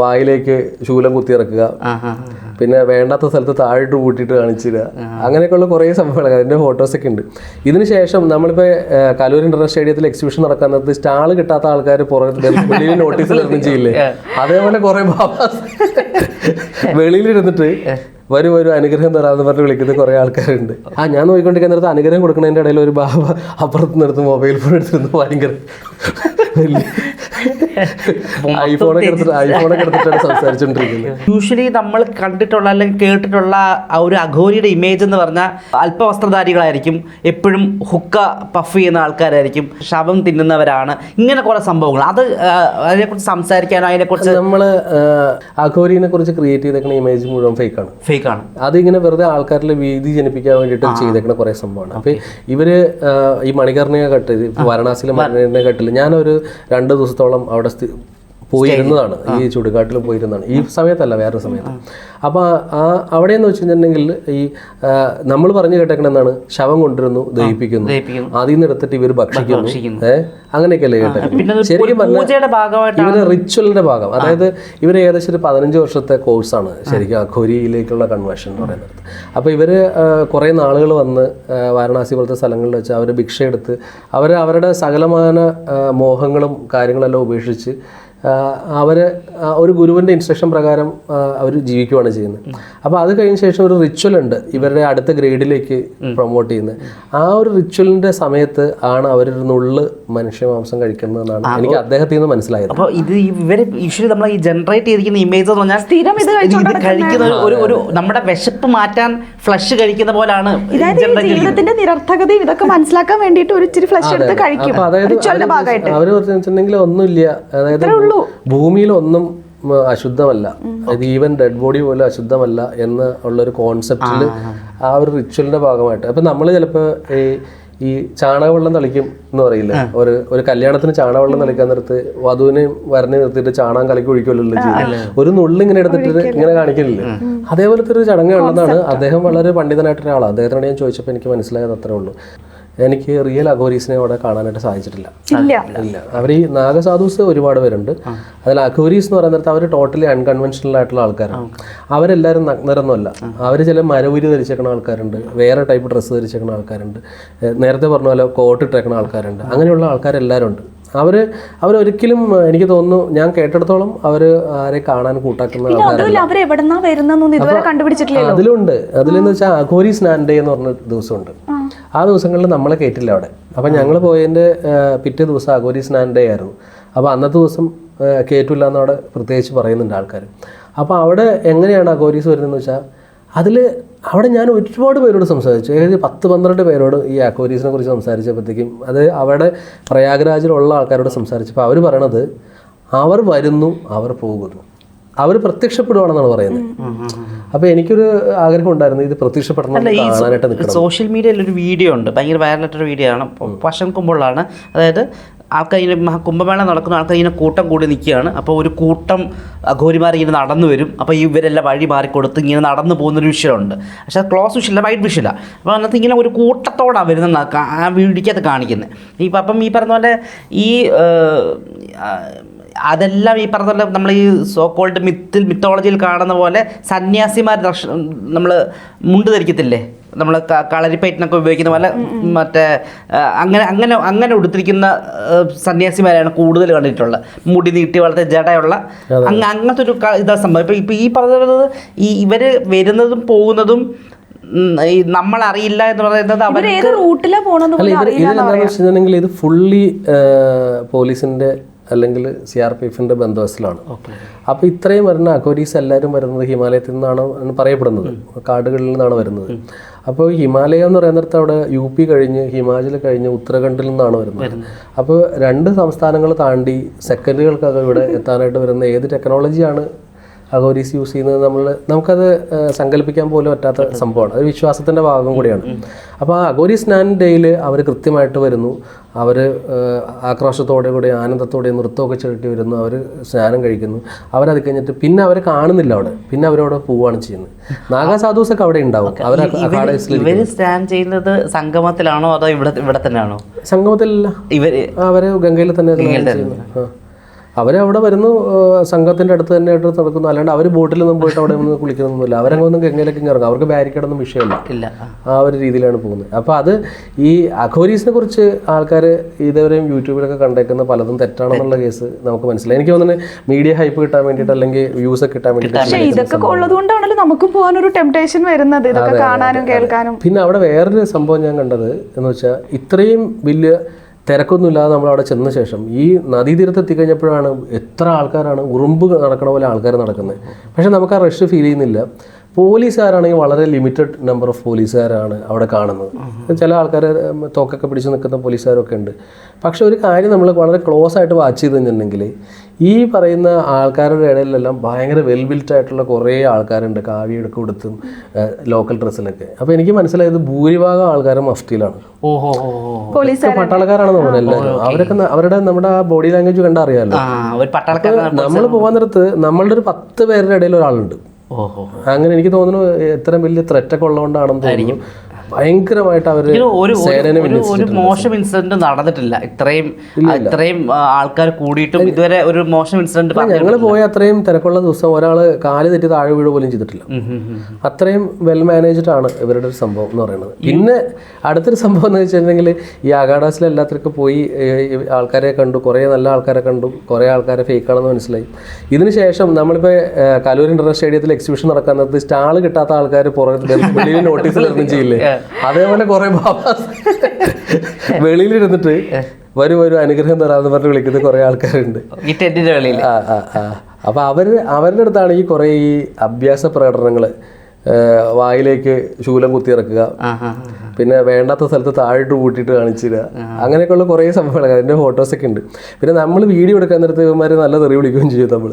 വായിലേക്ക് ശൂലം കുത്തിയിറക്കുക പിന്നെ വേണ്ടാത്ത സ്ഥലത്ത് താഴിട്ട് കൂട്ടിയിട്ട് കാണിച്ചിടുക. അങ്ങനെയൊക്കെയുള്ള കുറേ സംഭവങ്ങൾ. അതിന്റെ ഫോട്ടോസൊക്കെ ഉണ്ട്. ഇതിനുശേഷം നമ്മളിപ്പോൾ കലൂർ ഇന്റർനാഷണൽ സ്റ്റേഡിയത്തിൽ എക്സിബിഷൻ നടക്കുന്നത് നേരത്ത് സ്റ്റാൾ കിട്ടാത്ത ആൾക്കാർ പുറത്ത് വെളിയിൽ നോട്ടീസിൽ ഇറങ്ങും ചെയ്യില്ലേ? അതേപോലെ കുറേ ബാബാസ് വെളിയിലിരുന്നിട്ട് വരും ഒരു അനുഗ്രഹം തരാമെന്ന് പറഞ്ഞ് വിളിക്കുന്ന കുറേ ആൾക്കാരുണ്ട്. ആ ഞാൻ നോക്കിക്കൊണ്ടിരിക്കുന്ന നേരത്ത് അനുഗ്രഹം കൊടുക്കുന്നതിന്റെ ഇടയിൽ ഒരു ബാബ അപ്പുറത്ത് നിർത്ത് മൊബൈൽ ഫോൺ എടുത്തിരുന്ന് ഭയങ്കര ഐഫോണൊക്കെ എടുത്തിട്ട് ഐഫോണൊക്കെ എടുത്തിട്ടാണ് സംസാരിച്ചുകൊണ്ടിരിക്കുന്നത് യൂഷ്വലി നമ്മൾ കണ്ടിട്ടുള്ള അല്ലെങ്കിൽ കേട്ടിട്ടുള്ള ആ ഒരു അഘോരിയുടെ ഇമേജ് എന്ന് പറഞ്ഞാൽ അല്പവസ്ത്രധാരികളായിരിക്കും എപ്പോഴും ഹുക്ക പഫ് ചെയ്യുന്ന ആൾക്കാരായിരിക്കും ശവം തിന്നുന്നവരാണ്. ഇങ്ങനെ കുറെ സംഭവങ്ങൾ. അത് അതിനെക്കുറിച്ച് സംസാരിക്കാനോ അതിനെക്കുറിച്ച് നമ്മൾ അഘോരിനെ കുറിച്ച് ക്രിയേറ്റ് ചെയ്തേക്കുന്ന ഇമേജ് മുഴുവൻ ഫേക്കാണ് ഫേക്കാണ് അതിങ്ങനെ വെറുതെ ആൾക്കാരിലെ വീതി ജനിപ്പിക്കാൻ വേണ്ടിയിട്ട് ചെയ്തേക്കുന്ന കുറെ സംഭവമാണ്. അപ്പൊ ഇവർ ഈ ഈ മണികർണിക കട്ടിൽ വാരണാസിയിലെ മണികർണിക കട്ടിൽ ഞാനൊരു രണ്ട് ദിവസത്തോളം അവിടെ പോയിരുന്നതാണ്. ഈ ചുടുകാട്ടിൽ പോയിരുന്നതാണ്. ഈ സമയത്തല്ല വേറൊരു സമയത്ത്. അപ്പോൾ ആ അവിടെ എന്ന് വെച്ചിട്ടുണ്ടെങ്കിൽ ഈ നമ്മൾ പറഞ്ഞു കേട്ടേക്കണ എന്താണ്? ശവം കൊണ്ടുവരുന്നു ദഹിപ്പിക്കുന്നു. അതിൽ നിന്ന് എടുത്തിട്ട് ഇവർ ഭക്ഷിക്കുന്നു. ഏഹ് അങ്ങനെയൊക്കെയല്ലേ കേട്ടേക്കുന്നത് ശരിക്കും പറഞ്ഞാൽ ഇവർ റിച്വലിന്റെ ഭാഗം. അതായത് ഇവർ ഏകദേശം ഒരു പതിനഞ്ച് വർഷത്തെ കോഴ്സാണ് ശരിക്കും അഖോരിയിലേക്കുള്ള കൺവേർഷൻ എന്ന് പറയുന്നത്. അപ്പോൾ ഇവർ കുറേ നാളുകൾ വന്ന് വാരണാസി പോലത്തെ സ്ഥലങ്ങളിൽ വെച്ച് അവർ ഭിക്ഷ എടുത്ത് അവർ അവരുടെ സകലമാന മോഹങ്ങളും കാര്യങ്ങളെല്ലാം ഉപേക്ഷിച്ച് അവർ ഒരു ഗുരുവിന്റെ ഇൻസ്ട്രക്ഷൻ പ്രകാരം അവർ ജീവിക്കുകയാണ് ചെയ്യുന്നത്. അപ്പോൾ അത് കഴിഞ്ഞ ശേഷം ഒരു റിച്വൽ ഉണ്ട് ഇവരുടെ അടുത്ത ഗ്രേഡിലേക്ക് പ്രൊമോട്ട് ചെയ്യുന്നത്. ആ ഒരു റിച്വലിന്റെ സമയത്ത് ആണ് അവരൊരു നുള്ള് മനുഷ്യമാംസം കഴിക്കുന്നതാണ് എനിക്ക് അദ്ദേഹത്തിൽ നിന്ന് മനസ്സിലായത്. അപ്പോൾ ഇത് ഇവർ യൂഷ്വലി നമ്മൾ ഈ ജനറേറ്റ് ചെയ്തിരിക്കുന്ന ഇമേജ് എന്ന് പറഞ്ഞാൽ സ്ഥിരം ഇത് കഴിക്കുന്ന ഒരു- ഒരു നമ്മുടെ വിശപ്പ് മാറ്റാൻ ഫ്ലഷ് കഴിക്കുന്ന പോലാണ് ജീവിതത്തിന്റെ നിരർത്ഥകതയും ഇതൊക്കെ മനസ്സിലാക്കാൻ വേണ്ടിയിട്ട് ഒരു ഇച്ചിരി ഫ്ലഷ് എടുത്ത് കഴിക്കും. അവർ പറഞ്ഞിട്ടുണ്ടെങ്കിൽ ഒന്നുമില്ല. അതായത് ഭൂമിയിൽ ഒന്നും അശുദ്ധമല്ല. അതായത് ഈവൻ ഡെഡ് ബോഡി പോലും അശുദ്ധമല്ല എന്ന് ഉള്ളൊരു കോൺസെപ്റ്റിൽ ആ. ഒരു റിച്വലിന്റെ ഭാഗമായിട്ട്. അപ്പൊ നമ്മൾ ചിലപ്പോൾ ഈ ഈ ചാണകവെള്ളം തളിക്കും എന്ന് പറയില്ല? ഒരു ഒരു കല്യാണത്തിന് ചാണകവെള്ളം തളിക്കാൻ നിർത്ത് വധുവിനെയും വരനെ നിർത്തിയിട്ട് ചാണകം കലക്കി ഒഴിക്കുമല്ലോ ചെയ്യുന്നത് ഒരു നുള്ളി ഇങ്ങനെ എടുത്തിട്ട് ഇങ്ങനെ കാണിക്കില്ലേ അതേപോലത്തെ ഒരു ചടങ്ങ് ഉള്ളതാണ് അദ്ദേഹം വളരെ പണ്ഡിതനായിട്ടൊരാളാണ്. അദ്ദേഹത്തിനോട് ഞാൻ ചോദിച്ചപ്പോൾ എനിക്ക് മനസ്സിലായത് അത്രേ ഉള്ളൂ. എനിക്ക് റിയൽ അഘോരീസിനെ അവിടെ കാണാനായിട്ട് സാധിച്ചിട്ടില്ല. ഇല്ല. അവർ ഈ നാഗസാധുസ് ഒരുപാട് പേരുണ്ട്. അതിൽ അഘോരീസ് എന്ന് പറയുന്നിടത്ത് അവർ ടോട്ടലി അൺകൺവെൻഷണൽ ആയിട്ടുള്ള ആൾക്കാരാണ്. അവരെല്ലാവരും നഗ്നരൊന്നുമല്ല. അവർ ചില മരവുരി ധരിച്ചേക്കുന്ന ആൾക്കാരുണ്ട്. വേറെ ടൈപ്പ് ഡ്രസ്സ് ധരിച്ചേക്കുന്ന ആൾക്കാരുണ്ട്. നേരത്തെ പറഞ്ഞ പോലെ കോട്ട് ഇട്ടേക്കുന്ന ആൾക്കാരുണ്ട്. അങ്ങനെയുള്ള ആൾക്കാരെല്ലാവരും ഉണ്ട്. അവർ അവരൊരിക്കലും എനിക്ക് തോന്നുന്നു ഞാൻ കേട്ടിടത്തോളം അവർ ആരെ കാണാൻ കൂട്ടാക്കുന്ന അതിലുണ്ട്. അതിലെന്ന് വെച്ചാൽ അഘോരി സ്നാൻ ഡേ എന്ന് പറഞ്ഞ ദിവസമുണ്ട്. ആ. ദിവസങ്ങളിൽ നമ്മളെ കേട്ടില്ല അവിടെ. അപ്പം ഞങ്ങൾ പോയതിന്റെ പിറ്റേ ദിവസം അഘോരി സ്നാൻ ഡേ ആയിരുന്നു. അപ്പോൾ അന്നത്തെ ദിവസം കേട്ടില്ല കയറ്റില്ല എന്ന് പ്രത്യേകിച്ച് പറയുന്നുണ്ട് ആൾക്കാർ അപ്പോൾ അവിടെ എങ്ങനെയാണ് അഘോരീസ് വരുന്നതെന്ന് വെച്ചാൽ അതിൽ അവിടെ ഞാൻ ഒരുപാട് പേരോട് സംസാരിച്ചു. ഏകദേശം പത്ത് പന്ത്രണ്ട് പേരോട് ഈ അക്വരീസിനെ കുറിച്ച് സംസാരിച്ചപ്പോഴത്തേക്കും അത് അവിടെ പ്രയാഗ്രാജിലുള്ള ആൾക്കാരോട് സംസാരിച്ചപ്പോൾ അവർ പറയണത് അവർ വരുന്നു അവർ പോകുന്നു. അവർ പ്രത്യക്ഷപ്പെടുവാണെന്നാണ് പറയുന്നത്. അപ്പൊ എനിക്കൊരു ആഗ്രഹം ഉണ്ടായിരുന്നു ഇത് പ്രത്യക്ഷപ്പെടണം സോഷ്യൽ മീഡിയയിൽ ഒരു വീഡിയോ ഉണ്ട് ഭയങ്കര വൈറലായിട്ടൊരു വീഡിയോ ആണ്. വർഷം കുമ്പോളാണ് അതായത് ആൾക്കാർ ഇങ്ങനെ മഹാ- കുംഭമേള നടക്കുന്ന ആൾക്കാർ ഇങ്ങനെ കൂട്ടം കൂടി നിൽക്കുകയാണ്. അപ്പോൾ ഒരു കൂട്ടം അഘോരിമാർ ഇങ്ങനെ നടന്നു വരും. അപ്പോൾ ഇവരെല്ലാം വഴി മാറിക്കൊടുത്ത് ഇങ്ങനെ നടന്നു പോകുന്നൊരു വിഷയമുണ്ട്. പക്ഷേ ക്ലോസ് വിഷയമില്ല വൈറ്റ് വിഷയമില്ല. അപ്പോൾ അതിനകത്ത് ഇങ്ങനെ ഒരു കൂട്ടത്തോടാണ് വരുന്നത് ആ വീടിക്കകത്ത് കാണിക്കുന്നത്. ഇപ്പം അപ്പം ഈ പറഞ്ഞ പോലെ ഈ അതെല്ലാം ഈ പറഞ്ഞ പോലെ നമ്മൾ ഈ സോ കോൾഡ് മിത്തിൽ മിത്തോളജിയിൽ കാണുന്ന പോലെ സന്യാസിമാർ ദർശനം നമ്മൾ മുണ്ട് ധരിക്കത്തില്ലേ? നമ്മൾ കളരിപ്പയറ്റിനൊക്കെ ഉപയോഗിക്കുന്ന പോലെ മറ്റേ അങ്ങനെ അങ്ങനെ അങ്ങനെ ഉടുത്തിരിക്കുന്ന സന്യാസിമാരെയാണ് കൂടുതൽ കണ്ടിട്ടുള്ളത്. മുടി നീട്ടി വളരെ ജടയുള്ള അങ്ങ അങ്ങനത്തെ ഒരു ഇതാ സംഭവം. ഇപ്പം ഇപ്പം ഈ പറഞ്ഞത് ഈ ഇവർ വരുന്നതും പോകുന്നതും നമ്മൾ അറിയില്ല എന്ന് പറയുന്നത് അവർക്ക് റൂട്ടിലാ ഇത് ഫുള്ളി പോലീസിന്റെ അല്ലെങ്കിൽ സി ആർ പി എഫിന്റെ ബന്ധവസ്ഥലാണ് അപ്പോൾ ഇത്രയും വരുന്ന അക്കോരീസ് എല്ലാവരും വരുന്നത് ഹിമാലയത്തിൽ നിന്നാണ് എന്ന് പറയപ്പെടുന്നത്. കാടുകളിൽ നിന്നാണ് വരുന്നത്. അപ്പോൾ ഹിമാലയ എന്ന് പറയുന്നിടത്ത് അവിടെ യു പി കഴിഞ്ഞ് ഹിമാചൽ കഴിഞ്ഞ് ഉത്തരാഖണ്ഡിൽ നിന്നാണ് വരുന്നത്. അപ്പോൾ രണ്ട് സംസ്ഥാനങ്ങൾ താണ്ടി സെക്കൻഡുകൾക്കകം ഇവിടെ എത്താനായിട്ട് വരുന്ന ഏത് ടെക്നോളജിയാണ് അഗോരീസ് യൂസ് ചെയ്യുന്നത് നമ്മൾ നമുക്കത് സങ്കല്പിക്കാൻ പോലും പറ്റാത്ത സംഭവമാണ്. അത് വിശ്വാസത്തിന്റെ ഭാഗം കൂടിയാണ്. അപ്പോൾ ആ അഗോരി സ്നാൻ ഡേയിൽ അവർ കൃത്യമായിട്ട് വരുന്നു. അവർ ആക്രോശത്തോടെ കൂടി ആനന്ദത്തോടെ നൃത്തമൊക്കെ ചുരുട്ടി വരുന്നു. അവർ സ്നാനം കഴിക്കുന്നു. അവരത് കഴിഞ്ഞിട്ട് പിന്നെ അവരെ കാണുന്നില്ല അവിടെ. പിന്നെ അവരവിടെ പോവുകയാണ് ചെയ്യുന്നത്. നാഗാസാധുസൊക്കെ അവിടെ ഉണ്ടാവും. അവർ ഇവർ സ്റ്റാൻഡ് ചെയ്യുന്നത് സംഗമത്തിലാണോ അതോ ഇവിടെ ഇവിടെ തന്നെയാണോ? സംഗമത്തിലല്ല ഇവർ അവർ ഗംഗയിൽ തന്നെ സ്നാനം ചെയ്യുന്നു. ആ. അവരെ അവിടെ വരുന്നു സംഘത്തിന്റെ അടുത്ത് തന്നെ ആയിട്ട് നടക്കുന്നു. അല്ലാണ്ട് അവർ ബോട്ടിലൊന്നും പോയിട്ട് അവിടെ നിന്ന് കുളിക്കുന്നൊന്നുമില്ല. അവരങ്ങൊന്നും ഗംഗയിലേക്ക് ഇറങ്ങും. അവർക്ക് ബാരിക്കേഡൊന്നും വിഷയമില്ല. ഇല്ല. ആ. ഒരു രീതിയിലാണ് പോകുന്നത്. അപ്പോൾ അത് ഈ അഖോരീസിനെ കുറിച്ച് ആൾക്കാർ ഇതുവരെയും യൂട്യൂബിലൊക്കെ കണ്ടേക്കുന്ന പലതും തെറ്റാണെന്നുള്ള കേസ് നമുക്ക് മനസ്സിലായി. എനിക്ക് തോന്നുന്നത് മീഡിയ ഹൈപ്പ് കിട്ടാൻ വേണ്ടിയിട്ട് അല്ലെങ്കിൽ വ്യൂസ് ഒക്കെ കിട്ടാൻ വേണ്ടിയിട്ട് പക്ഷെ ഇതൊക്കെ ഉള്ളതുകൊണ്ടാണല്ലോ നമുക്കും പോകാനൊരു ടെംപ്ടേഷൻ വരുന്നത്. ഇതൊക്കെ കാണാനും കേൾക്കാനും. പിന്നെ അവിടെ വേറൊരു സംഭവം ഞാൻ കണ്ടത് എന്ന് വെച്ചാൽ ഇത്രയും വലിയ തിരക്കൊന്നുമില്ലാതെ നമ്മൾ അവിടെ ചെന്ന ശേഷം ഈ നദീതീരത്ത് എത്തിക്കഴിഞ്ഞപ്പോഴാണ് എത്ര ആൾക്കാരാണ് ഉറുമ്പ് നടക്കണ പോലെ ആൾക്കാർ നടക്കുന്നത്. പക്ഷേ നമുക്ക് ആ റഷ് ഫീൽ ചെയ്യുന്നില്ല. പോലീസുകാരാണെങ്കിൽ വളരെ ലിമിറ്റഡ് നമ്പർ ഓഫ് പോലീസുകാരാണ് അവിടെ കാണുന്നത്. ചില ആൾക്കാരെ തോക്കൊക്കെ പിടിച്ച് നിൽക്കുന്ന പോലീസുകാരൊക്കെ ഉണ്ട്. പക്ഷേ ഒരു കാര്യം നമ്മൾ വളരെ ക്ലോസ് ആയിട്ട് വാച്ച് ചെയ്ത് കഴിഞ്ഞിട്ടുണ്ടെങ്കിൽ ഈ പറയുന്ന ആൾക്കാരുടെ ഇടയിലെല്ലാം ഭയങ്കര വെൽ ബിൽറ്റ് ആയിട്ടുള്ള കുറേ ആൾക്കാരുണ്ട്. കാവിയൊക്കെ കൊടുത്തും ലോക്കൽ ഡ്രസ്സിലൊക്കെ അപ്പോൾ എനിക്ക് മനസ്സിലായത് ഭൂരിഭാഗം ആൾക്കാരും മഫ്റ്റിയിലാണ് ഓഹോ പട്ടാളക്കാരാണെന്ന് തോന്നുന്നു എല്ലാവരും അവരൊക്കെ അവരുടെ നമ്മുടെ ആ ബോഡി ലാംഗ്വേജ് കണ്ടാൽ അറിയാമല്ലോ ആ ഒരു പട്ടാളക്കാരൻ നമ്മൾ പോകാൻ നേരത്ത് നമ്മളുടെ ഒരു പത്ത് പേരുടെ ഇടയിൽ ഒരാളുണ്ട്. ഓഹോ. അങ്ങനെ എനിക്ക് തോന്നുന്നു ഇത്രയും വലിയ ത്രെറ്റൊക്കെ ഉള്ളതുകൊണ്ടാണെന്ന് തോന്നുന്നു. ഭയങ്കരമായിട്ട് അവർ ഒരു മോശം ഇൻസിഡന്റ് നടന്നിട്ടില്ല. ഇത്രയും ഇത്രയും ആൾക്കാർ കൂടിയിട്ടും ഇതുവരെ ഒരു മോശം ഇൻസിഡന്റ് ഞങ്ങൾ പോയ അത്രയും തിരക്കുള്ള ദിവസം ഒരാൾ കാൽ തെറ്റി താഴെ വീഴുക പോലും ചെയ്തിട്ടില്ല. അത്രയും വെൽ മാനേജ്ഡ് ആണ് ഇവരുടെ ഒരു സംഭവം എന്ന് പറയുന്നത്. പിന്നെ അടുത്തൊരു സംഭവം എന്ന് വെച്ചിട്ടുണ്ടെങ്കിൽ ഈ അഗാഡാസിൽ എല്ലാത്തിനൊക്കെ പോയി ആൾക്കാരെ കണ്ടു കുറേ നല്ല ആൾക്കാരെ കണ്ടു കുറേ ആൾക്കാരെ ഫേക്ക് ആണെന്ന് മനസ്സിലായി. ഇതിനുശേഷം നമ്മളിപ്പോൾ കലൂർ ഇന്റർനാഷണൽ സ്റ്റേഡിയത്തിൽ എക്സിബിഷൻ നടക്കുന്നത് സ്റ്റാൾ കിട്ടാത്ത ആൾക്കാർ പുറത്ത് വെളിയിൽ നോട്ടീസിൽ ഇറങ്ങും ചെയ്യില്ലേ? അതേപോലെ കുറേ ബാബാസ് വെളിയിലിരുന്നിട്ട് വരും വരും അനുഗ്രഹം തരാമെന്ന് പറഞ്ഞ് വിളിക്കുന്ന കുറെ ആൾക്കാരുണ്ട്. ഈ ടെന്റിന്റെ വെളിയിൽ ആ ആ ആ. അപ്പോൾ അവർ അവരുടെ അടുത്താണ് ഈ കുറെ ഈ അഭ്യാസ പ്രകടനങ്ങൾ. വായിലേക്ക് ശൂലം കുത്തിയിറക്കുക പിന്നെ വേണ്ടാത്ത സ്ഥലത്ത് താഴിട്ട് കൂട്ടിയിട്ട് കാണിച്ചിടുക. അങ്ങനെയൊക്കെയുള്ള കുറേ സംഭവങ്ങൾ അതിന്റെ ഫോട്ടോസൊക്കെ ഉണ്ട്. പിന്നെ നമ്മൾ വീഡിയോ എടുക്കാൻ നേരത്തെ ഇവന്മാർ നല്ല തെറി വിളിക്കുകയും ചെയ്യും നമ്മൾ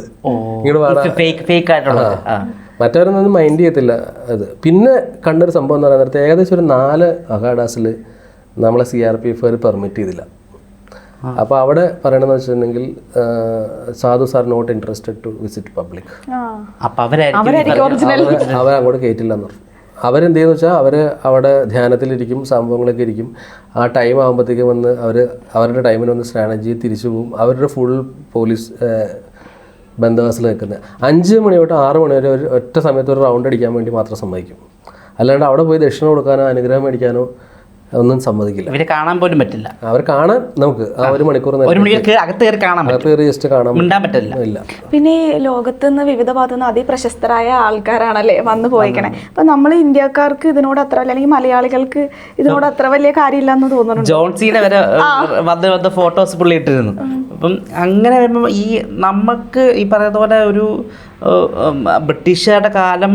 ഇങ്ങോട്ട് വേണം മറ്റവരൊന്നും മൈൻഡ് ചെയ്യത്തില്ല. അത് പിന്നെ കണ്ടൊരു സംഭവം എന്ന് പറയുന്നത് ഏകദേശം ഒരു നാല് അഗാഡാസിൽ നമ്മളെ C R P F permit ചെയ്തില്ല. അപ്പോൾ അവിടെ പറയണമെന്ന് വെച്ചിട്ടുണ്ടെങ്കിൽ സാധു sir not interested to visit public അവർ അങ്ങോട്ട് കയറ്റില്ല എന്ന് പറഞ്ഞു. അവരെന്തെന്ന് വെച്ചാൽ അവർ അവിടെ ധ്യാനത്തിലിരിക്കും സംഭവങ്ങളൊക്കെ ഇരിക്കും. ആ ടൈം ആകുമ്പോഴത്തേക്കും വന്ന് അവർ അവരുടെ ടൈമിന് വന്ന് സ്ട്രാറ്റജി തിരിച്ചു പോകും. അവരുടെ ഫുൾ പോലീസ് ബന്ധവാസിൽ നിൽക്കുന്നത്. അഞ്ച് മണി തൊട്ട് ആറ് മണി വരെ ഒരു ഒറ്റ സമയത്ത് ഒരു റൗണ്ട് അടിക്കാൻ വേണ്ടി മാത്രം സമ്മതിക്കും. അല്ലാണ്ട് അവിടെ പോയി ദക്ഷിണ കൊടുക്കാനോ അനുഗ്രഹം മേടിക്കാനോ ഒന്നും സമ്മതിക്കില്ല. ഇവരെ കാണാൻ പോലും പറ്റില്ല. അവർ കാണാൻ നമുക്ക് ആ ഒരു മണിക്കൂർ ഒരു അകത്ത് കയറി കാണാൻ പറ്റും കയറി ജസ്റ്റ് കാണാൻ മിണ്ടാൻ പറ്റില്ല. ഇല്ല. പിന്നെ ലോകത്ത് നിന്ന് വിവിധ ഭാഗത്തു നിന്ന് അതിപ്രശസ്തരായ ആൾക്കാരാണല്ലേ വന്നു പോയിക്കണേ. അപ്പൊ നമ്മൾ ഇന്ത്യക്കാർക്ക് ഇതിനോട് അത്ര അല്ലെങ്കിൽ മലയാളികൾക്ക് ഇതിനോട് അത്ര വലിയ കാര്യമില്ലെന്ന് തോന്നുന്നുണ്ട്? ജോൺസീനെ വരെ ഏഹ്, വന്ന് വന്ന് ഫോട്ടോസ് പുള്ളി ഇട്ടിരുന്നു. അപ്പം അങ്ങനെ വരുമ്പോൾ ഈ നമുക്ക് ഈ പറയുന്ന പോലെ ഒരു ബ്രിട്ടീഷുകാരുടെ കാലം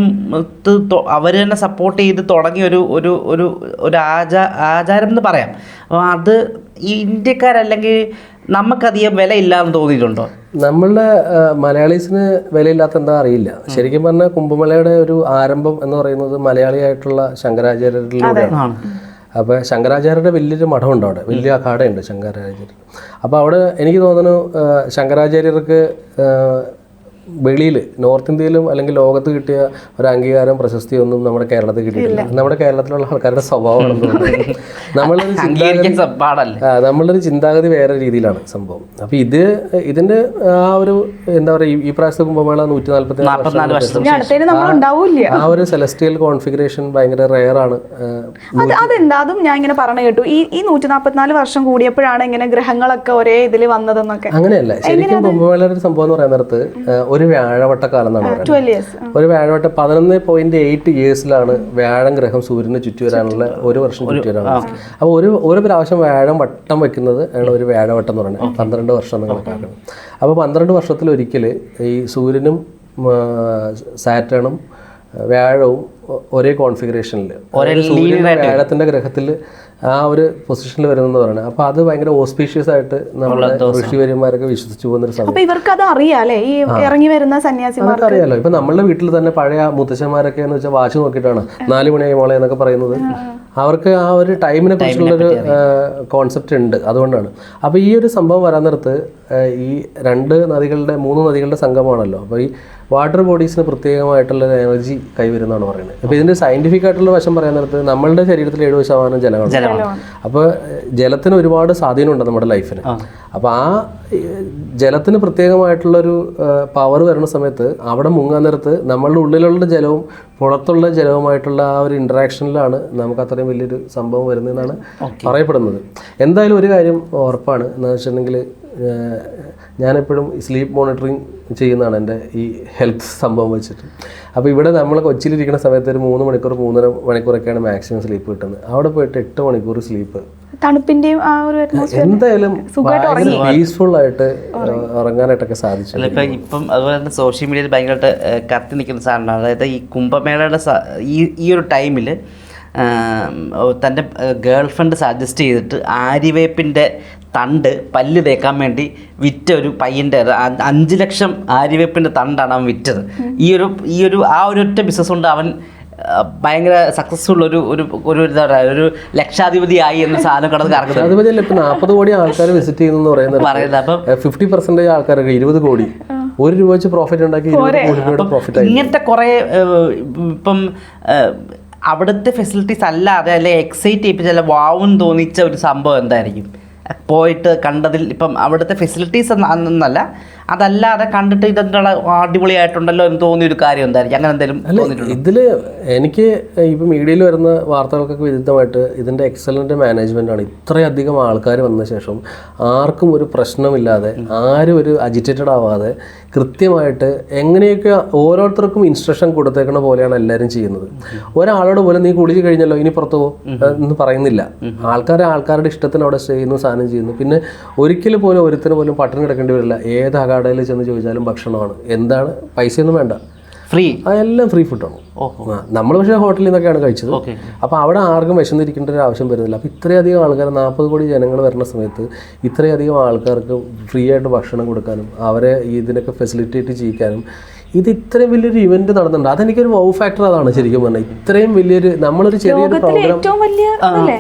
അവർ തന്നെ സപ്പോർട്ട് ചെയ്ത് തുടങ്ങിയ ഒരു ഒരു ഒരു ഒരു ആചാ ആചാരം എന്ന് പറയാം. അപ്പോൾ അത് ഈ ഇന്ത്യക്കാരല്ലെങ്കിൽ നമുക്കധികം വില ഇല്ലാന്ന് തോന്നിയിട്ടുണ്ടോ? നമ്മളുടെ മലയാളീസിന് വിലയില്ലാത്ത എന്താ അറിയില്ല. ശരിക്കും പറഞ്ഞാൽ കുംഭമേളയുടെ ഒരു ആരംഭം എന്ന് പറയുന്നത് മലയാളിയായിട്ടുള്ള ശങ്കരാചാര്യരിലൂടെയാണ്. അപ്പോൾ ശങ്കരാചാര്യരുടെ വലിയൊരു മഠമുണ്ട് അവിടെ. വലിയ അഖാഡയുണ്ട് ശങ്കരാചാര്യർ. അപ്പോൾ അവിടെ എനിക്ക് തോന്നുന്നു ശങ്കരാചാര്യർക്ക് വെളിയിൽ നോർത്ത് ഇന്ത്യയിലും അല്ലെങ്കിൽ ലോകത്ത് കിട്ടിയ ഒരു അംഗീകാരം പ്രശസ്തിയൊന്നും നമ്മുടെ കേരളത്തിൽ കിട്ടിയിട്ടില്ല. നമ്മുടെ കേരളത്തിലുള്ള ആൾക്കാരുടെ സ്വഭാവമാണെന്ന് തോന്നുന്നത് നമ്മളൊരു പാടല്ലേ ആ, ചിന്താഗതി വേറെ രീതിയിലാണ് സംഭവം. അപ്പൊ ഇത് ഇതിന്റെ ആ ഒരു എന്താ പറയുക ഈ- പ്രാവശ്യത്തെ കുംഭമേള നൂറ്റി നാല്പത്തി ആ ഒരു സെലസ്റ്റിയൽ കോൺഫിഗറേഷൻ ഭയങ്കര റെയർ ആണ് അതെന്താ? അതും ഞാൻ ഇങ്ങനെ പറഞ്ഞു കേട്ടു. ഈ ഈ നൂറ്റി നാൽപ്പത്തിനാല് വർഷം കൂടിയപ്പോഴാണ് ഇങ്ങനെ ഗ്രഹങ്ങളൊക്കെ ഒരേ ഇതിൽ വന്നതെന്നൊക്കെ. അങ്ങനെയല്ല. ശരിക്കും കുംഭമേളയുടെ ഒരു സംഭവം എന്ന് പറയുന്ന നേരത്ത് വ്യാഴവട്ട കാലം എന്നാണ് പറയുന്നത്. ഒരു വ്യാഴവട്ട പതിനൊന്ന് പോയിന്റ് എയ്റ്റ് ഇയേഴ്സിലാണ് വ്യാഴം ഗ്രഹം സൂര്യനെ ചുറ്റി വരാനുള്ള ഒരു വർഷം ചുറ്റി വരാനുള്ള അപ്പോൾ ഒരു ഒരു പ്രാവശ്യം വ്യാഴം വട്ടം വെക്കുന്നത് ആണ് ഒരു വ്യാഴവട്ടം എന്ന് പറയുന്നത്. പന്ത്രണ്ട് വർഷം എന്ന് കണക്കാക്കുന്നത് അപ്പോൾ പന്ത്രണ്ട് വർഷത്തിൽ ഒരിക്കൽ ഈ സൂര്യനും സാറ്റേണും വ്യാഴവും ഒരേ കോൺഫിഗറേഷനിൽ സൂര്യൻ വ്യാഴത്തിന്റെ ഗ്രഹത്തിൽ ആ ഒരു പൊസിഷനിൽ വരുന്നെന്ന് പറയുന്നത് അപ്പൊ അത് ഭയങ്കര ഓസ്പീഷ്യസ് ആയിട്ട് നമ്മുടെ ഋഷിവര്യന്മാരൊക്കെ വിശ്വസിച്ചു പോകുന്ന ഒരു സമയം. ഇവർക്ക് അത് അറിയാലേ ഈ ഇറങ്ങി വരുന്ന സന്യാസിമാർക്ക്? അറിയാലോ ഇപ്പൊ നമ്മളുടെ വീട്ടിൽ തന്നെ പഴയ മുത്തശ്ശന്മാരൊക്കെ എന്ന് വെച്ചാൽ വാശി നോക്കിയിട്ടാണ്. നാല് മണിയായി മോളെ എന്നൊക്കെ പറയുന്നത്. അവർക്ക് ആ ഒരു ടൈമിനെ കുറിച്ചുള്ളൊരു കോൺസെപ്റ്റ് ഉണ്ട്. അതുകൊണ്ടാണ്. അപ്പോൾ ഈ ഒരു സംഭവം വരാൻ നേരത്ത് ഈ രണ്ട് നദികളുടെ മൂന്ന് നദികളുടെ സംഗമമാണല്ലോ. അപ്പോൾ ഈ വാട്ടർ ബോഡീസിന് പ്രത്യേകമായിട്ടുള്ള എനർജി കൈവരുന്നതാണ് പറയുന്നത്. അപ്പൊ ഇതിന്റെ സയന്റിഫിക് ആയിട്ടുള്ള വശം പറയാൻ നേരത്ത് നമ്മളുടെ ശരീരത്തിൽ എഴുപത് ശതമാനം ജലമാണ്. അപ്പൊ ജലത്തിന് ഒരുപാട് സ്വാധീനമുണ്ട് നമ്മുടെ ലൈഫിന്. അപ്പൊ ആ ജലത്തിന് ജലത്തിന് പ്രത്യേകമായിട്ടുള്ളൊരു പവർ വരുന്ന സമയത്ത് അവിടെ മുങ്ങാൻ നേരത്ത് നമ്മളുടെ ഉള്ളിലുള്ള ജലവും പുറത്തുള്ള ജലവുമായിട്ടുള്ള ആ ഒരു ഇൻട്രാക്ഷനിലാണ് നമുക്ക് അത്രയും വലിയൊരു സംഭവം വരുന്നതെന്നാണ് പറയപ്പെടുന്നത്. എന്തായാലും ഒരു കാര്യം ഉറപ്പാണ്. എന്ന് വെച്ചിട്ടുണ്ടെങ്കിൽ ഞാനെപ്പോഴും സ്ലീപ്പ് മോണിറ്ററിങ് ചെയ്യുന്നതാണ് എന്റെ ഈ ഹെൽത്ത് സംഭവം വെച്ചിട്ട്. അപ്പോൾ ഇവിടെ നമ്മൾ കൊച്ചിയിലിരിക്കുന്ന സമയത്ത് ഒരു മൂന്ന് മണിക്കൂർ മൂന്നര മണിക്കൂറൊക്കെയാണ് മാക്സിമം സ്ലീപ്പ് കിട്ടുന്നത്. അവിടെ പോയിട്ട് എട്ട് മണിക്കൂർ സ്ലീപ്പ്. തണുപ്പിന്റെയും ആ ഒരു എന്തായാലും പീസ്ഫുൾ ആയിട്ട് ഉറങ്ങാനായിട്ടൊക്കെ സാധിച്ചു. അല്ല ഇപ്പം ഇപ്പം അതുപോലെ തന്നെ സോഷ്യൽ മീഡിയയിൽ ഭയങ്കരമായിട്ട് കത്തി നിൽക്കുന്ന സാധനമാണ്. അതായത് ഈ കുംഭമേളയുടെ ഈ ഈ ഒരു ടൈമിൽ തന്റെ ഗേൾ ഫ്രണ്ട് സജസ്റ്റ് ചെയ്തിട്ട് ആര്യവേപ്പിന്റെ തണ്ട് പല്ല് തേക്കാൻ വേണ്ടി വിറ്റ ഒരു പയ്യന്റെ അഞ്ച് ലക്ഷം ആര്യവേപ്പിന്റെ തണ്ടാണ് അവൻ വിറ്റത്. ഈ ഒരു ഈ ഒരു ആ ഒരു ഒറ്റ ബിസിനസ് കൊണ്ട് അവൻ ഭയങ്കര സക്സസ്ഫുൾ ഒരു ഒരു ഒരു എന്താ പറയുക ഒരു ലക്ഷാധിപതി ആയി എന്ന സാധനം കടന്ന് കറങ്ങുന്നത്. അതുപോലെ ഇപ്പൊ നാൽപ്പത് കോടി ആൾക്കാർ വിസിറ്റ് ചെയ്യുന്നു പറയുന്നത്. പറയുന്നത് അപ്പം ഫിഫ്റ്റി പെർസെന്റേജ് ആൾക്കാരൊക്കെ ഇരുപത് കോടി. ഒരു രൂപ വെച്ച് പ്രോഫിറ്റ് ഉണ്ടാക്കി കോടി പ്രോഫിറ്റ് ഇങ്ങനത്തെ കുറേ ഇപ്പം അവിടുത്തെ ഫെസിലിറ്റീസ് അല്ലാതെ അല്ലെ എക്സൈറ്റ് ചെയ്യിപ്പിച്ച വാവും തോന്നിച്ച ഒരു സംഭവം എന്തായിരിക്കും? പോയിട്ട് കണ്ടതിൽ ഇപ്പം അവിടുത്തെ ഫെസിലിറ്റീസ് എന്നല്ല അതല്ലാതെ കണ്ടിട്ട് ഇതെന്താ അടിപൊളിയായിട്ടുണ്ടല്ലോ എന്ന് തോന്നിയ ഒരു കാര്യം എന്തായിരിക്കും? അങ്ങനെ എന്തെങ്കിലും ഇതിൽ ഇതിൽ എനിക്ക് ഇപ്പോൾ മീഡിയയിൽ വരുന്ന വാർത്തകൾക്കൊക്കെ വിരുദ്ധമായിട്ട് ഇതിന്റെ എക്സലന്റ് മാനേജ്മെന്റ് ആണ്. ഇത്രയധികം ആൾക്കാർ വന്ന ശേഷം ആർക്കും ഒരു പ്രശ്നമില്ലാതെ ആരും ഒരു അജിറ്റേറ്റഡ് ആവാതെ കൃത്യമായിട്ട് എങ്ങനെയൊക്കെ ഓരോരുത്തർക്കും ഇൻസ്ട്രക്ഷൻ കൊടുത്തേക്കുന്ന പോലെയാണ് എല്ലാവരും ചെയ്യുന്നത്. ഒരാളോട് പോലും നീ കുളിച്ച് കഴിഞ്ഞല്ലോ ഇനി പുറത്തു പോകും എന്ന് പറയുന്നില്ല. ആൾക്കാരെ ആൾക്കാരുടെ ഇഷ്ടത്തിന് അവിടെ ചെയ്യുന്നു സാധനം ചെയ്യുന്നു. പിന്നെ ഒരിക്കലും പോലും ഒരുത്തിന് പോലും പട്ടിണി കിടക്കേണ്ടി വരില്ല. ഏത് അകാടയിൽ ചെന്ന് ചോദിച്ചാലും ഭക്ഷണമാണ്. എന്താണ്? പൈസയൊന്നും വേണ്ട. ഫ്രീ ആ എല്ലാം ഫ്രീ ഫുഡാണ് നമ്മൾ പക്ഷേ ഹോട്ടലിൽ നിന്നൊക്കെയാണ് കഴിച്ചത്. അപ്പം അപ്പോൾ അവിടെ ആർക്കും വിശന്നിരിക്കേണ്ട ഒരു ആവശ്യം വരുന്നില്ല. അപ്പോൾ ഇത്രയധികം ആൾക്കാർ നാൽപ്പത് കോടി ജനങ്ങൾ വരുന്ന സമയത്ത് ഇത്രയധികം ആൾക്കാർക്ക് ഫ്രീ ആയിട്ട് ഭക്ഷണം കൊടുക്കാനും അവരെ ഇതിനൊക്കെ ഫെസിലിറ്റേറ്റ് ചെയ്യിക്കാനും ഇത് ഇത്രയും വലിയൊരു ഇവന്റ് നടന്നിട്ടുണ്ട്. അതെനിക്കൊരു വൗ ഫാക്ടർ അതാണ് ശരിക്കും പറഞ്ഞാൽ. ഇത്രയും വലിയൊരു നമ്മളൊരു ചെറിയൊരു പ്രോഗ്രാം ഏറ്റവും വലിയ അല്ലേ?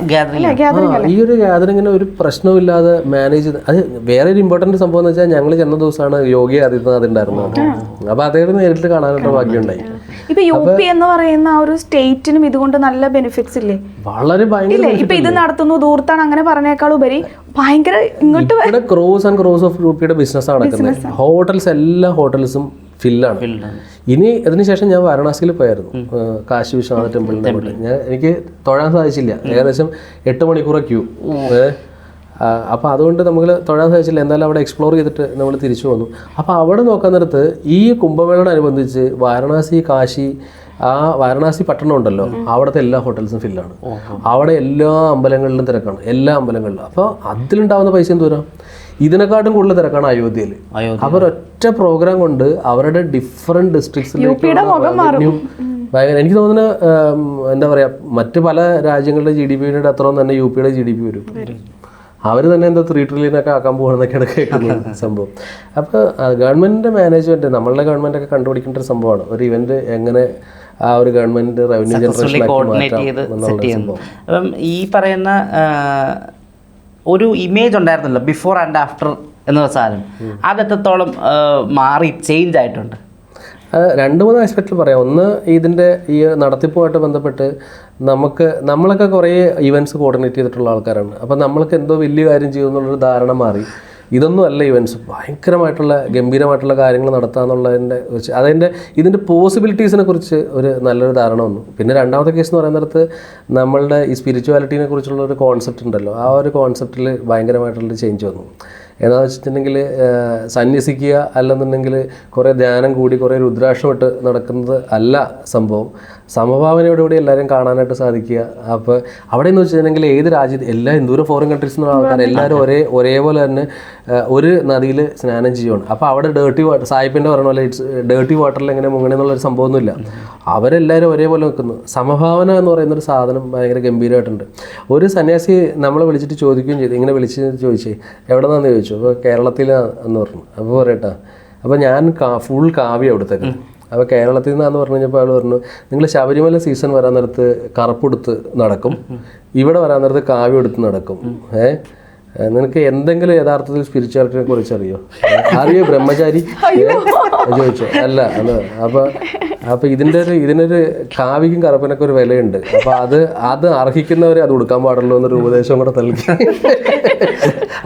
ഈ ഒരു ഗ്യാതറിങ്ങിന് ഒരു പ്രശ്നമില്ലാതെ മാനേജ് ചെയ്ത് അത് വേറെ ഒരു ഇമ്പോർട്ടന്റ് സംഭവം എന്ന് വെച്ചാൽ ഞങ്ങൾ ചെന്ന ദിവസമാണ് യോഗി ആദിത്യനാഥ് ഉണ്ടായിരുന്നത് അപ്പൊ അദ്ദേഹം നേരിട്ട് കാണാനുള്ള ഭാഗ്യമുണ്ടായി. ഇപ്പൊ യു പി എന്ന് പറയുന്ന ആ ഒരു സ്റ്റേറ്റിനും ഇതുകൊണ്ട് നല്ല ബെനിഫിറ്റ്സ് ഇല്ലേ? വളരെ ഭയങ്കര ഇല്ലേ? ഇപ്പൊ ഇത് നടത്തുന്നു ദൂർത്താണ് അങ്ങനെ പറഞ്ഞേക്കാൾ ഉപരി ഭയങ്കര ഇങ്ങോട്ട് ക്രോസ് ആൻഡ് ക്രോസ് ഓഫ് രൂപയുടെ ബിസിനസ് നടക്കുന്നത്. ഹോട്ടൽസ് എല്ലാ ഹോട്ടൽസും ഫില്ലാണ്. ഇനി അതിനുശേഷം ഞാൻ വാരണാസിയിൽ പോയായിരുന്നു. കാശി വിശ്വനാഥ ടെമ്പിളിന്റെ അങ്ങോട്ട്. ഞാൻ എനിക്ക് തൊഴാൻ സാധിച്ചില്ല. ഏകദേശം എട്ട് മണിക്കൂർ ക്യൂ അപ്പോൾ അതുകൊണ്ട് നമ്മൾ തൊഴാൻ സാധിച്ചില്ല. എന്തായാലും അവിടെ എക്സ്പ്ലോർ ചെയ്തിട്ട് നമ്മൾ തിരിച്ചു വന്നു. അപ്പോൾ അവിടെ നോക്കാൻ നേരത്ത് ഈ കുംഭമേളയോടനുബന്ധിച്ച് വാരണാസി കാശി ആ വാരണാസി പട്ടണം ഉണ്ടല്ലോ. അവിടുത്തെ എല്ലാ ഹോട്ടൽസും ഫില്ലാണ്. അവിടെ എല്ലാ അമ്പലങ്ങളിലും തിരക്കാണ്. എല്ലാ അമ്പലങ്ങളിലും. അപ്പോൾ അതിലുണ്ടാവുന്ന പൈസ എന്തോരം? ഇതിനെക്കാട്ടും കൂടുതൽ തിരക്കാണ് അയോധ്യയിൽ അവരൊറ്റ പ്രോഗ്രാം കൊണ്ട് അവരുടെ ഡിഫറെന്റ് ഡിസ്ട്രിക്ട്സിലേക്ക് ഭയങ്കര എനിക്ക് തോന്നുന്നു എന്താ പറയാ മറ്റു പല രാജ്യങ്ങളുടെ ജി ഡി പിയുടെ അത്രയും തന്നെ യു പിയുടെ ജി ഡി പി വരും. അവർ തന്നെ എന്തോ ത്രീ ട്രില്യൻ ഒക്കെ ആക്കാൻ പോകണമെന്നൊക്കെയാണ് കേൾക്കുന്നത് സംഭവം. അപ്പോൾ ഗവൺമെന്റിന്റെ മാനേജ്മെന്റ് നമ്മളുടെ ഗവൺമെന്റ് ഒക്കെ കണ്ടുപിടിക്കേണ്ട ഒരു സംഭവമാണ്. ഒരു ഇവന്റ് എങ്ങനെ ആ ഒരു ഗവൺമെന്റ് റവന്യൂ ജനറേഷൻ ആക്കി കോർഡിനേറ്റ് ചെയ്ത് സെറ്റ് ചെയ്യുന്നു അപ്പം ഈ പറയുന്ന ഒരു ഇമേജ് ഉണ്ടായിരുന്നല്ലോ ബിഫോർ ആൻഡ് ആഫ്റ്റർ എന്ന സാധനം. അത് എത്രത്തോളം മാറി ചേഞ്ച് ആയിട്ടുണ്ട്? രണ്ട് മൂന്ന് ആസ്പെക്റ്റിൽ പറയാം. ഒന്ന് ഇതിന്റെ ഈ നടത്തിപ്പുമായിട്ട് ബന്ധപ്പെട്ട് നമുക്ക് നമ്മളൊക്കെ കുറേ ഇവന്റ്സ് കോർഡിനേറ്റ് ചെയ്തിട്ടുള്ള ആൾക്കാരാണ്. അപ്പം നമ്മൾക്ക് എന്തോ വലിയ കാര്യം ചെയ്യുമെന്നുള്ളൊരു ധാരണ മാറി. ഇതൊന്നും അല്ല ഇവൻസ് ഭയങ്കരമായിട്ടുള്ള ഗംഭീരമായിട്ടുള്ള കാര്യങ്ങൾ നടത്താന്നുള്ളതിന്റെ കുറിച്ച് അതിന്റെ ഇതിന്റെ പോസിബിലിറ്റീസിനെ കുറിച്ച് ഒരു നല്ലൊരു ധാരണ വന്നു. പിന്നെ രണ്ടാമത്തെ കേസ് എന്ന് പറയുന്നിടത്ത് നമ്മളുടെ ഈ സ്പിരിച്വാലിറ്റീനെ കുറിച്ചുള്ള ഒരു കോൺസെപ്റ്റ് ഉണ്ടല്ലോ. ആ ഒരു കോൺസെപ്റ്റിൽ ഭയങ്കരമായിട്ടുള്ളൊരു ചേഞ്ച് വന്നു. എന്താണെന്ന് വെച്ചിട്ടുണ്ടെങ്കിൽ സന്യസിക്കുക അല്ലെന്നുണ്ടെങ്കിൽ കുറേ ധ്യാനം കൂടി കുറേ രുദ്രാക്ഷം ഇട്ട് നടക്കുന്നത് അല്ല സംഭവം. സമഭാവനയോടുകൂടി എല്ലാവരും കാണാനായിട്ട് സാധിക്കുക. അപ്പോൾ അവിടെ എന്ന് വെച്ചിട്ടുണ്ടെങ്കിൽ ഏത് രാജ്യത്ത് എല്ലാ എന്തോരം ഫോറിൻ കൺട്രീസ് എന്നുള്ള ആൾക്കാർ എല്ലാവരും ഒരേ ഒരേപോലെ തന്നെ ഒരു നദിയിൽ സ്നാനം ചെയ്യുകയാണ് അപ്പോൾ അവിടെ ഡേർട്ടി വാട്ടർ സായിപ്പിന്റെ പറഞ്ഞ പോലെ ഇറ്റ്സ് ഡേർട്ടി വാട്ടറിൽ എങ്ങനെ മുങ്ങണ എന്നുള്ളൊരു സംഭവമൊന്നുമില്ല. അവരെല്ലാവരും ഒരേപോലെ നിൽക്കുന്നു. സമഭാവന എന്ന് പറയുന്ന ഒരു സാധനം ഭയങ്കര ഗംഭീരമായിട്ടുണ്ട്. ഒരു സന്യാസി നമ്മളെ വിളിച്ചിട്ട് ചോദിക്കുകയും ചെയ്തു. ഇങ്ങനെ വിളിച്ച് ചോദിച്ചേ എവിടെ നിന്നാന്ന് ചോദിച്ചു? അപ്പോൾ കേരളത്തിലാന്ന് പറഞ്ഞു. അപ്പോൾ പറയട്ടാ അപ്പോൾ ഞാൻ കാ ഫുൾ കാവ്യ അവിടുത്തേക്ക് അപ്പോൾ കേരളത്തിൽ നിന്നാന്ന് പറഞ്ഞു കഴിഞ്ഞപ്പോൾ അയാൾ പറഞ്ഞു നിങ്ങൾ ശബരിമല സീസൺ വരാൻ നേരത്ത് കറുപ്പെടുത്ത് നടക്കും. ഇവിടെ വരാൻ നേരത്ത് കാവ്യം എടുത്ത് നടക്കും. ഏ ഏ, നിനക്ക് എന്തെങ്കിലും യഥാർത്ഥത്തിൽ സ്പിരിച്വാലിറ്റിനെ കുറിച്ച് അറിയോ? അറിയോ ബ്രഹ്മചാരി? ചോദിച്ചോ. അല്ല അല്ല അപ്പൊ അപ്പൊ ഇതിന്റെ ഒരു ഇതിനൊരു കാവിക്കും കറുപ്പിനൊക്കെ ഒരു വിലയുണ്ട്. അപ്പൊ അത് അത് അർഹിക്കുന്നവരെ അത് കൊടുക്കാൻ പാടുള്ളൂ എന്നൊരു ഉപദേശം കൂടെ നൽകി.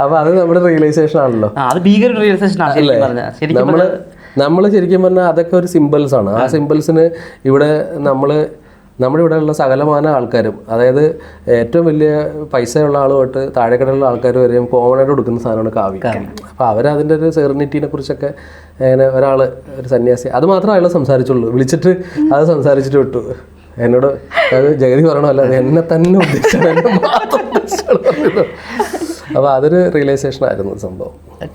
അപ്പൊ അത് നമ്മുടെ റിയലൈസേഷൻ ആണല്ലോ. നമ്മൾ അത് ഭീകര റിയലൈസേഷൻ ആണ് നമ്മൾ നമ്മൾ ശരിക്കും പറഞ്ഞാൽ അതൊക്കെ ഒരു സിമ്പിൾസ് ആണ്. ആ സിമ്പിൾസിന് ഇവിടെ നമ്മൾ നമ്മുടെ ഇവിടെ ഉള്ള സകലമാന ആൾക്കാരും അതായത് ഏറ്റവും വലിയ പൈസയുള്ള ആൾ തൊട്ട് താഴെക്കടലുള്ള ആൾക്കാർ വരെയും കോമൺ ആയിട്ട് കൊടുക്കുന്ന സാധനമാണ് കാവ്യ. അപ്പോൾ അവരതിന്റെ ഒരു സെറിനിറ്റിനെ കുറിച്ചൊക്കെ അങ്ങനെ ഒരാൾ ഒരു സന്യാസി അത് മാത്രമേ അയാൾ സംസാരിച്ചുള്ളൂ. വിളിച്ചിട്ട് അത് സംസാരിച്ചിട്ട് വിട്ടു. എന്നോട് അത് ജഗതി പറയണമല്ല അത് എന്നെ തന്നെ ഉദ്ദേശിച്ചു എന്നെ മാത്രം. അപ്പോൾ അതൊരു റിയലൈസേഷൻ ആയിരുന്നു സംഭവം.